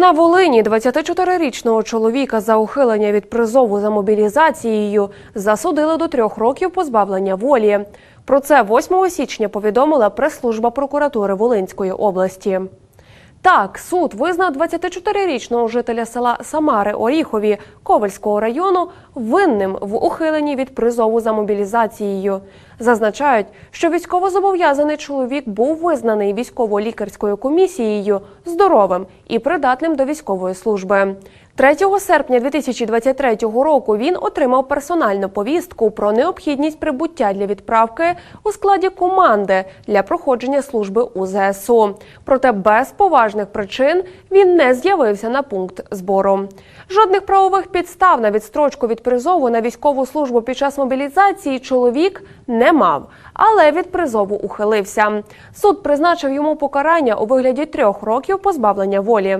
На Волині 24-річного чоловіка за ухилення від призову за мобілізацією засудили до трьох років позбавлення волі. Про це 8 січня повідомила прес-служба прокуратури Волинської області. Так, суд визнав 24-річного жителя села Самари Оріхові Ковальського району винним в ухиленні від призову за мобілізацією. Зазначають, що військовозобов'язаний чоловік був визнаний військово-лікарською комісією здоровим і придатним до військової служби. 3 серпня 2023 року він отримав персональну повістку про необхідність прибуття для відправки у складі команди для проходження служби у ЗСУ. Проте без поважних причин він не з'явився на пункт збору. Жодних правових підстав на відстрочку від призову на військову службу під час мобілізації чоловік не мав, але від призову ухилився. Суд призначив йому покарання у вигляді трьох років позбавлення волі.